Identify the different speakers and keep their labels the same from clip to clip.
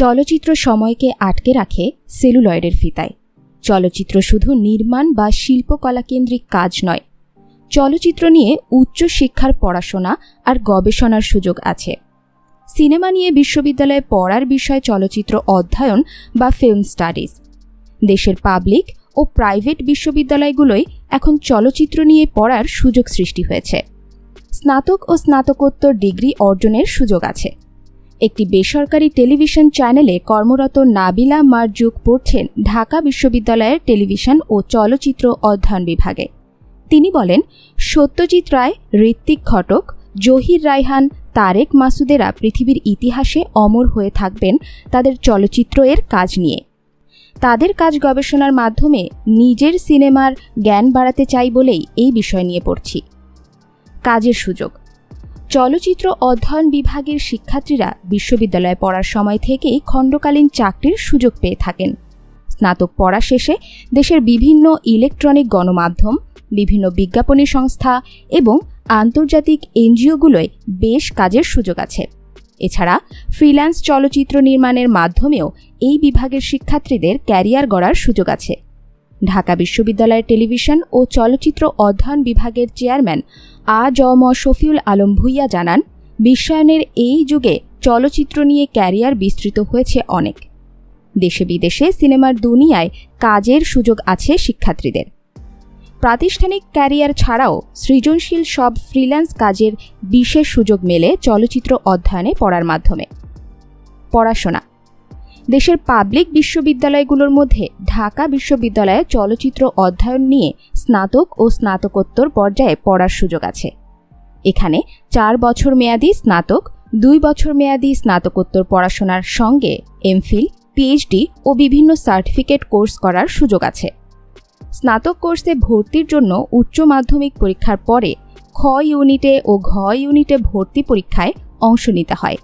Speaker 1: চলচ্চিত্র সময়কে আটকে রাখে সেলুলয়েডের ফিতায়। চলচ্চিত্র শুধু নির্মাণ বা শিল্পকলা কেন্দ্রিক কাজ নয়, চলচ্চিত্র নিয়ে উচ্চ শিক্ষার পড়াশোনা আর গবেষণার সুযোগ আছে। সিনেমা নিয়ে বিশ্ববিদ্যালয়ে পড়ার বিষয় চলচ্চিত্র অধ্যয়ন বা ফিল্ম স্টাডিজ দেশের পাবলিক ও প্রাইভেট বিশ্ববিদ্যালয়গুলোয় এখন চলচ্চিত্র নিয়ে পড়ার সুযোগ সৃষ্টি হয়েছে। স্নাতক ও স্নাতকোত্তর ডিগ্রি অর্জনের সুযোগ আছে। একটি বেসরকারি টেলিভিশন চ্যানেলে কর্মরত নাবিলা মারজুক পড়ছেন ঢাকা বিশ্ববিদ্যালয়ের টেলিভিশন ও চলচ্চিত্র অধ্যয়ন বিভাগে। তিনি বলেন, সত্যজিৎ রায়, ঋত্বিক ঘটক, জহির রায়হান, তারেক মাসুদেরা পৃথিবীর ইতিহাসে অমর হয়ে থাকবেন তাদের চলচ্চিত্র এর কাজ নিয়ে। তাদের কাজ গবেষণার মাধ্যমে নিজের সিনেমার জ্ঞান বাড়াতে চাই বলেই এই বিষয় নিয়ে পড়ছি। কাজের সুযোগ। চলচ্চিত্র অধ্যয়ন বিভাগের শিক্ষার্থীরা বিশ্ববিদ্যালয়ে পড়ার সময় থেকেই খণ্ডকালীন চাকরির সুযোগ পেয়ে থাকেন। স্নাতক পড়া শেষে দেশের বিভিন্ন ইলেকট্রনিক গণমাধ্যম, বিভিন্ন বিজ্ঞাপনী সংস্থা এবং আন্তর্জাতিক এনজিওগুলোয় বেশ কাজের সুযোগ আছে। এছাড়া ফ্রিল্যান্স চলচ্চিত্র নির্মাণের মাধ্যমেও এই বিভাগের শিক্ষার্থীদের ক্যারিয়ার গড়ার সুযোগ আছে। ঢাকা বিশ্ববিদ্যালয়ের টেলিভিশন ও চলচ্চিত্র অধ্যয়ন বিভাগের চেয়ারম্যান আ জ ম শফিউল আলম ভুইয়া জানান, বিশ্বায়নের এই যুগে চলচ্চিত্র নিয়ে ক্যারিয়ার বিস্তৃত হয়েছে অনেক। দেশে বিদেশে সিনেমার দুনিয়ায় কাজের সুযোগ আছে শিক্ষার্থীদের। প্রাতিষ্ঠানিক ক্যারিয়ার ছাড়াও সৃজনশীল সব ফ্রিল্যান্স কাজের বিশেষ সুযোগ মেলে চলচ্চিত্র অধ্যয়নে পড়ার মাধ্যমে। পড়াশোনা দেশের পাবলিক বিশ্ববিদ্যালয়গুলোর মধ্যে ঢাকা বিশ্ববিদ্যালয়ে চলচ্চিত্র অধ্যয়ন নিয়ে স্নাতক ও স্নাতকোত্তর পর্যায়ে পড়ার সুযোগ আছে। এখানে চার বছর মেয়াদি স্নাতক, দুই বছর মেয়াদি স্নাতকোত্তর পড়াশোনার সঙ্গে এমফিল পিএইচডি ও বিভিন্ন সার্টিফিকেট কোর্স করার সুযোগ আছে। স্নাতক কোর্সে ভর্তির জন্য উচ্চ মাধ্যমিক পরীক্ষার পরে খ ইউনিটে ও ঘ ইউনিটে ভর্তি পরীক্ষায় অংশ নিতে হয়।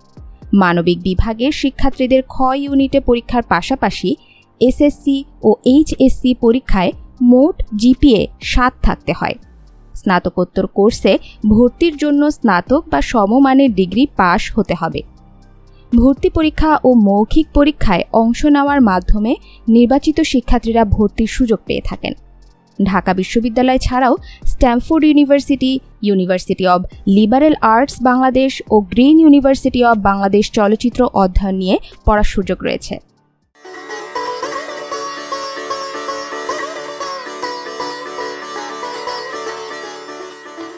Speaker 1: মানবিক বিভাগের শিক্ষার্থীদের খ ইউনিটে পরীক্ষার পাশাপাশি এসএসসি ও এইচএসসি পরীক্ষায় মোট জিপিএ সাত থাকতে হয়। স্নাতকোত্তর কোর্সে ভর্তির জন্য স্নাতক বা সমমানের ডিগ্রি পাশ হতে হবে। ভর্তি পরীক্ষা ও মৌখিক পরীক্ষায় অংশ নেওয়ার মাধ্যমে নির্বাচিত শিক্ষার্থীরা ভর্তির সুযোগ পেয়ে থাকেন। ঢাকা বিশ্ববিদ্যালয় ছাড়াও Stamford University University of Liberal Arts Bangladesh O Green University of Bangladesh চলচ্চিত্র অধ্যয়ন নিয়ে পড়ার সুযোগ রয়েছে।